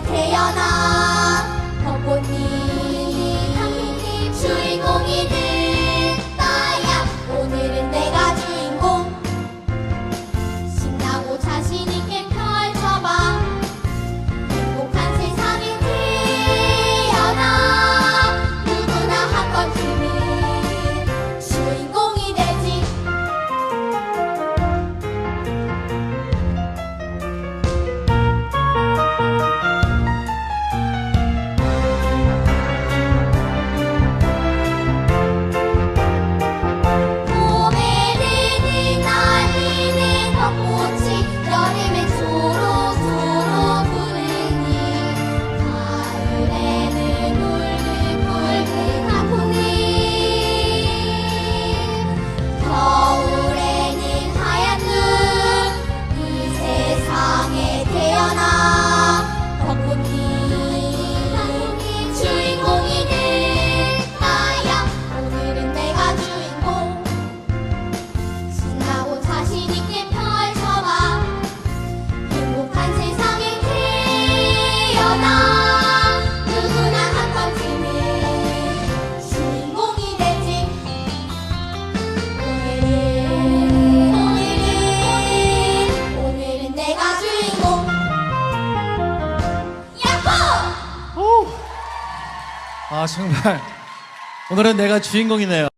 태어나. body 아 정말 오늘은 내가 주인공이네요.